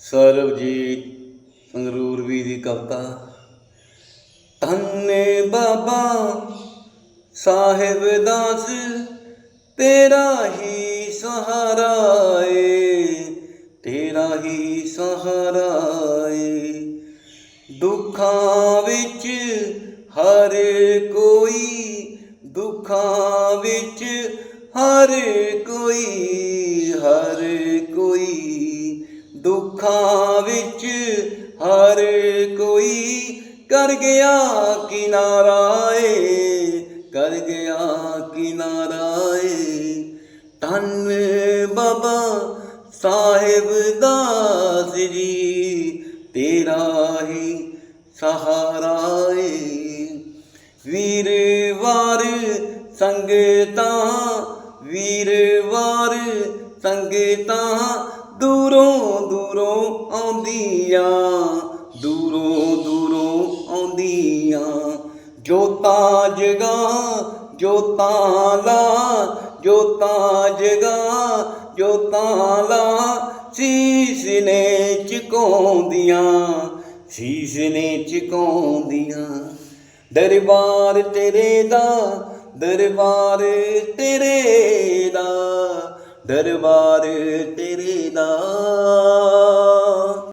ਸਰਬਜੀਤ ਸੰਗਰੂਰ ਵੀ ਦੀ ਕਵਿਤਾ, ਧੰਨੇ ਬਾਬਾ ਸਾਹਿਬ ਦਾਸ, ਤੇਰਾ ਹੀ ਸਹਾਰਾ ਏ, ਤੇਰਾ ਹੀ ਸਹਾਰਾ ਏ। ਦੁੱਖਾਂ ਵਿੱਚ ਹਰ ਕੋਈ, ਦੁੱਖਾਂ ਵਿੱਚ ਹਰ ਕੋਈ ਹਰ ਕੋਈ ਦੁੱਖਾਂ ਵਿੱਚ ਹਰ ਕੋਈ ਕਰ ਗਿਆ ਕਿਨਾਰਾ ਏ, ਕਰ ਗਿਆ ਕਿਨਾਰਾ ਏ। ਧੰਨ ਬਾਬਾ ਸਾਹਿਬ ਦਾਸ ਜੀ, ਤੇਰਾ ਹੀ ਸਹਾਰਾ ਏ। ਵੀਰਵਾਰ ਸੰਗਤਾਂ ਵੀਰਵਾਰ ਸੰਗਤਾਂ ਦੂਰੋਂ ਦੂਰੋਂ ਆਉਂਦੀਆਂ, ਦੂਰੋਂ ਦੂਰੋਂ ਆਉਂਦੀਆਂ। ਜੋਤਾਂ ਜਗਾ, ਜੋਤਾਂ ਲਾ ਜੋਤਾਂ ਜਗਾ, ਜੋਤਾਂ ਲਾ ਸੀਸ ਨੇ ਚੁਕਾਉਂਦੀਆਂ ਸੀਸ ਨੇ ਚੁਕਾਉਂਦੀਆਂ ਦਰਬਾਰ ਤੇਰੇ ਦਾ, ਦਰਬਾਰ ਤੇਰੇ ਦਾ, ਦਰਬਾਰ ਤੇਰੇ ਦਾ